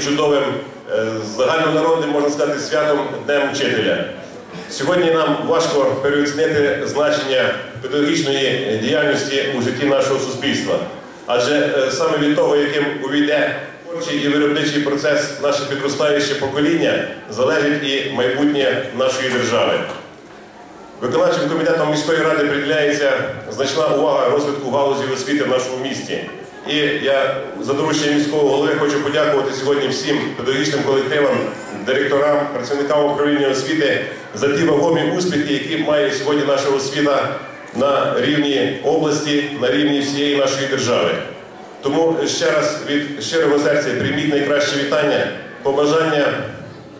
чудовим е, загальнонародним, можна сказати, святом Днем Вчителя. Сьогодні нам важко переоцінити значення педагогічної діяльності у житті нашого суспільства. Адже е, саме від того, яким увійде творчий і виробничий процес наше підростаюче покоління, залежить і майбутнє нашої держави. Виконавчим комітетом міської ради приділяється значна увага розвитку галузі освіти в нашому місті. І я за дорученням міського голови хочу подякувати сьогодні всім педагогічним колективам, директорам, працівникам управління освіти за ті вагомі успіхи, які має сьогодні наша освіта на рівні області, на рівні всієї нашої держави. Тому ще раз від щирого серця прийміть найкраще вітання, побажання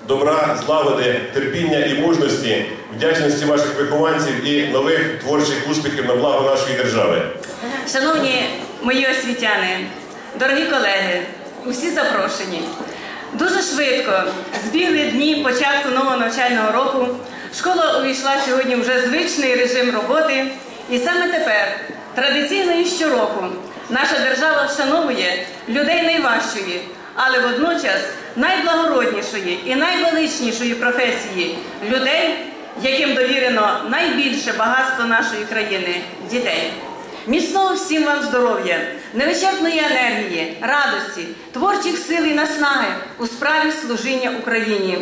добра, злагоди, терпіння і мужності, вдячності ваших вихованців і нових творчих успіхів на благо нашої держави. Шановні мої освітяни, дорогі колеги, усі запрошені. Дуже швидко збігли дні початку нового навчального року. Школа увійшла сьогодні вже звичний режим роботи. І саме тепер, традиційно і щороку, наша держава вшановує людей найважчої, але водночас найблагороднішої і найвеличнішої професії людей, яким довірено найбільше багатство нашої країни дітей. Міцного всім вам здоров'я, невичерпної енергії, радості, творчих сил і наснаги у справі служіння Україні.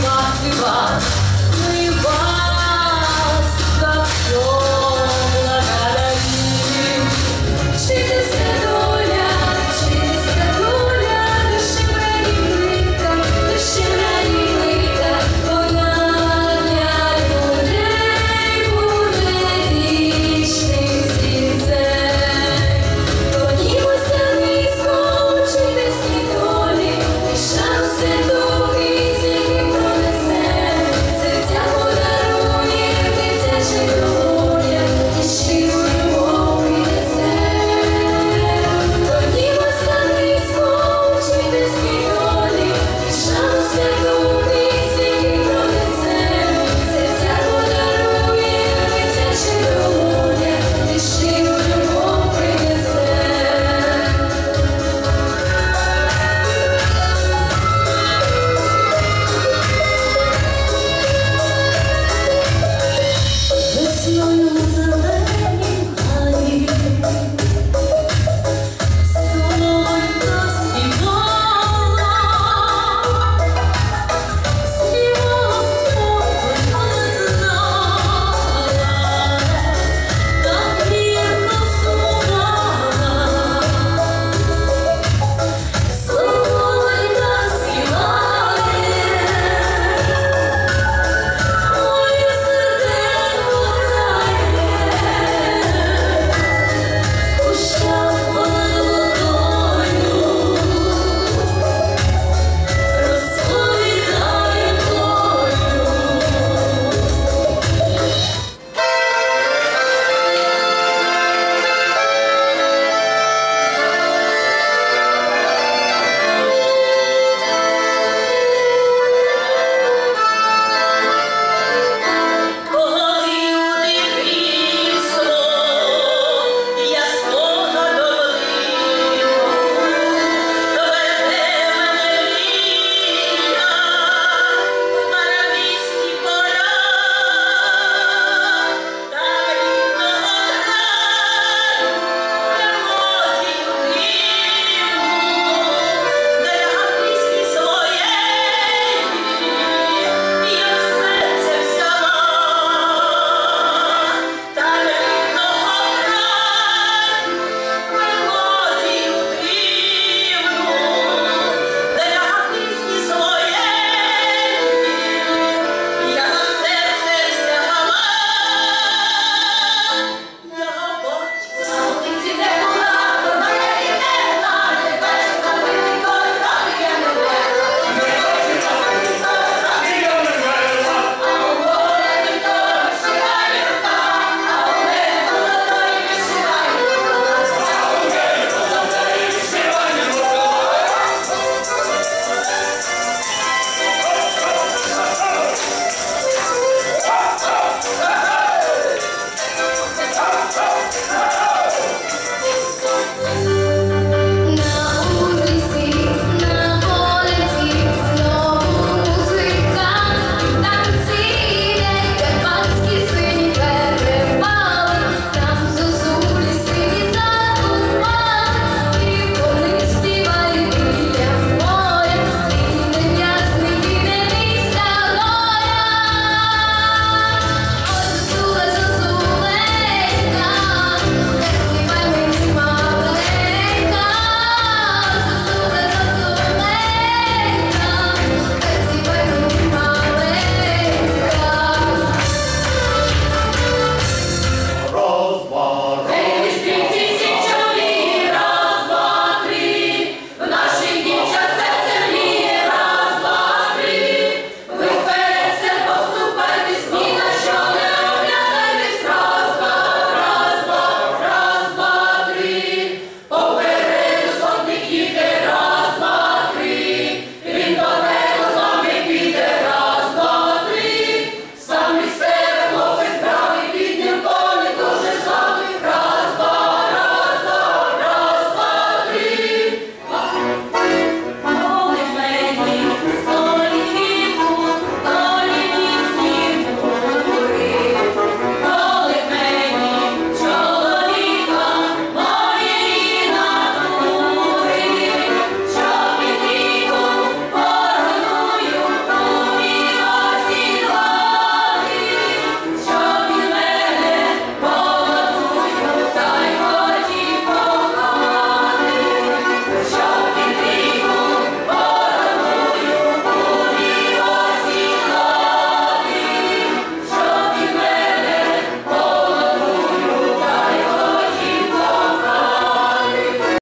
Fatima, Fatima.